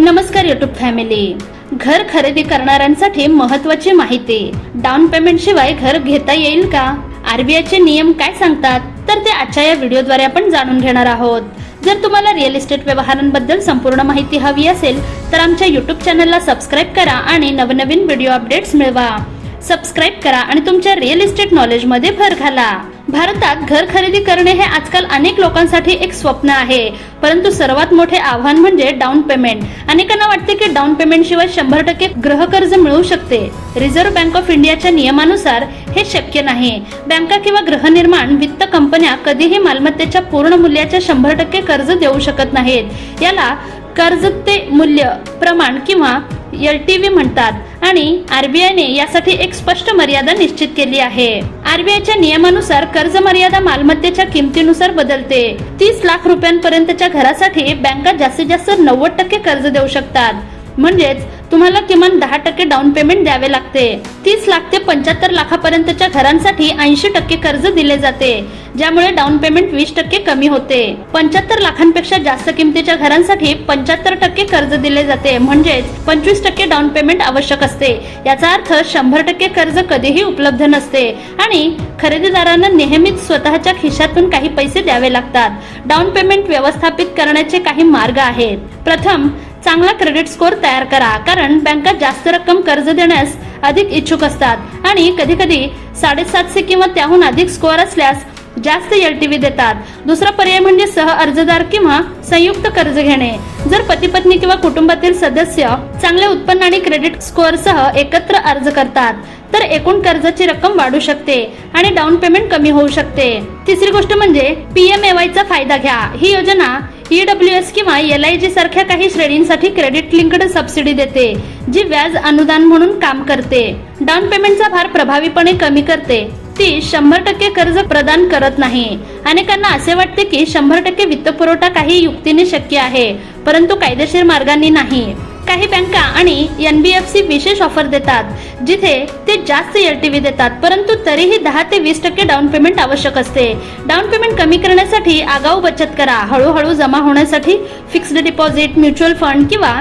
नमस्कार YouTube family घर खरेदी करणाऱ्यांसाठी महत्वाची माहिती. डाऊन पेमेंट शिवाय घर घेता येईल का? आरबीआय चे नियम काय सांगतात? तर ते आजच्या या व्हिडिओद्वारे आपण जाणून घेणार आहोत. जर तुम्हाला रिअल इस्टेट व्यवहारांबद्दल संपूर्ण माहिती हवी असेल तर आमच्या युट्यूब चॅनलला सबस्क्राईब करा आणि नवनवीन व्हिडिओ अपडेट्स मिळवा. सबस्क्राईब करा आणि तुमच्या रिअल इस्टेट नॉलेजमध्ये भर घाला. भारतात घर खरेदी करणे हे आजकाल अनेक लोकांसाठी एक स्वप्न आहे. परंतु सर्वात मोठे आव्हान म्हणजे डाऊन पेमेंट अनेकांना वाटते की डाऊन पेमेंट शिवाय शंभर टक्के गृह कर्ज मिळू शकते. रिझर्व्ह बँक ऑफ इंडियाच्या नियमानुसार हे शक्य नाही. बँका किंवा गृहनिर्माण वित्त कंपन्या कधीही मालमत्तेच्या पूर्ण मूल्याच्या शंभर टक्के कर्ज देऊ शकत नाहीत. याला कर्ज ते मूल्य प्रमाण किंवा एल टी व्ही म्हणतात. आणि आरबीआयने यासाठी एक स्पष्ट मर्यादा निश्चित केली आहे. आरबीआयच्या नियमानुसार कर्ज मर्यादा मालमत्तेच्या किमतीनुसार बदलते. तीस लाख रुपयांपर्यंतच्या घरासाठी बँका जास्तीत जास्त नव्वद टक्के कर्ज देऊ शकतात. म्हणजेच तुम्हाला किमान दहा टक्के डाऊन पेमेंट द्यावे लागते. तीस लाख ते पंच्याहत्तर लाखापर्यंतच्या घरांसाठी ऐंशी टक्के कर्ज दिले जाते ज्यामुळे डाऊन पेमेंट वीस टक्के कमी होते. पंच्याहत्तर लाखांपेक्षा जास्त किमतीच्या घरांसाठी पंच्याहत्तर टक्के कर्ज दिले जाते म्हणजेच पंचवीस टक्के डाऊन पेमेंट आवश्यक असते. याचा अर्थ शंभर टक्के कर्ज कधीही उपलब्ध नसते आणि खरेदीदारांना नेहमीच स्वतःच्या खिशातून काही पैसे द्यावे लागतात. डाऊन पेमेंट व्यवस्थापित करण्याचे काही मार्ग आहेत. प्रथम चांगला क्रेडिट स्कोअर तयार करा कारण बँका जास्त रक्कम कर्ज देण्यास अधिक इच्छुक असतात. आणि कधी कधी साडेसातशे किंवा त्याहून अधिक स्कोअर असल्यास जास्त एल टी व्ही देतात. दुसरा पर्याय म्हणजे सह अर्जदार किंवा संयुक्त कर्ज घेणे. जर पती पत्नी किंवा कुटुंबातील सदस्य चांगले उत्पन्न आणि क्रेडिट स्कोअर सह एकत्र अर्ज करतात तर एकूण कर्जाची रक्कम वाढू शकते आणि डाऊन पेमेंट कमी होऊ शकते. तिसरी गोष्ट म्हणजे पीएमएवाय चा फायदा घ्या. ही योजना ईडब्ल्यू एस किंवा एल आय जी सारख्या काही श्रेणींसाठी क्रेडिट लिंक्ड सबसिडी देते जी व्याज अनुदान म्हणून काम करते. डाऊन पेमेंटचा भार प्रभावीपणे कमी करते. ती शंभर टक्के कर्ज प्रदान करत नाही. अनेकांना असे वाटते की शंभर टक्के वित्तपुरवठा काही युक्तीने शक्य आहे परंतु कायदेशीर मार्गांनी नाही. काही बँका आणि एनबीएफसी विशेष ऑफर देतात जिथे ते जास्त एल टी व्ही देतात परंतु तरीही दहा ते वीस टक्के डाऊन पेमेंट आवश्यक असते. डाऊन पेमेंट कमी करण्यासाठी आगाऊ बचत करा. हळूहळू जमा होण्यासाठी फिक्स्ड डिपॉझिट म्युच्युअल फंड किंवा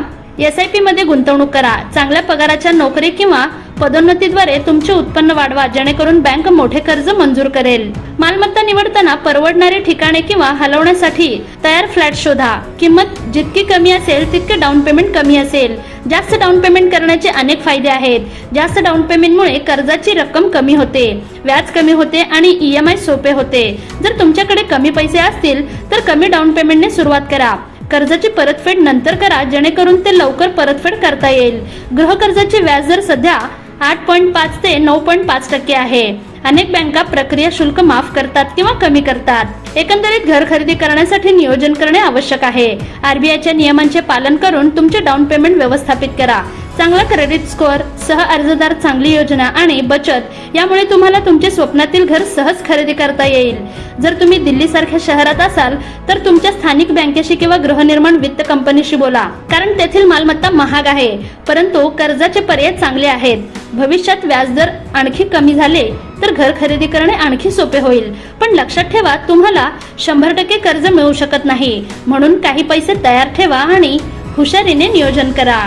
एस आय पी मध्ये गुंतवणूक करा. चांगल्या पगाराच्या नोकरी किंवा पदोन्नतीद्वारे तुमचे उत्पन्न वाढवा जेणेकरून बँक मोठे कर्ज मंजूर करेल. मालमत्ता निवडताना परवडणारी ठिकाणे किंवा हलवण्यासाठी तयार फ्लॅट शोधा. किंमत जितकी कमी असेल तितके डाऊन पेमेंट कमी असेल. जास्त डाऊन पेमेंट करण्याचे अनेक फायदे आहेत. जास्त डाऊन पेमेंटमुळे कर्जाची रक्कम कमी होते. व्याज कमी होते आणि ईएमआय सोपे होते. जर तुमच्याकडे कमी पैसे असतील तर कमी डाऊन पेमेंटने सुरुवात करा. कर्जाची परतफेड नंतर करा जेणेकरून ते लवकर परतफेड करता येईल. गृहकर्जाचे व्याजदर सध्या आठ पॉईंट पाच ते नऊ पॉईंट पाच टक्के आहे. अनेक बँका प्रक्रिया शुल्क माफ करतात किंवा कमी करतात. एकंदरीत घर खरेदी करण्यासाठी नियोजन करणे आवश्यक आहे. आरबीआयच्या नियमांचे पालन करून तुमचे डाऊन पेमेंट व्यवस्थापित करा. चांगला क्रेडिट स्कोअर सह अर्जदार चांगली योजना आणि बचत यामुळे तुम्हाला तुमचे स्वप्नातील घर सहज खरेदी करता येईल. जर तुम्ही दिल्ली सारख्या शहरात असाल तर तुमच्या स्थानिक बँकेशी किंवा गृहनिर्माण वित्त कंपनीशी बोला. कारण तेथील मालमत्ता महाग आहे परंतु कर्जाचे पर्याय चांगले आहेत. भविष्यात व्याजदर आणखी कमी झाले तर घर खरेदी करणे आणखी सोपे होईल. पण लक्षात ठेवा तुम्हाला शंभर टक्के कर्ज मिळू शकत नाही. म्हणून काही पैसे तयार ठेवा आणि हुशारीने नियोजन करा.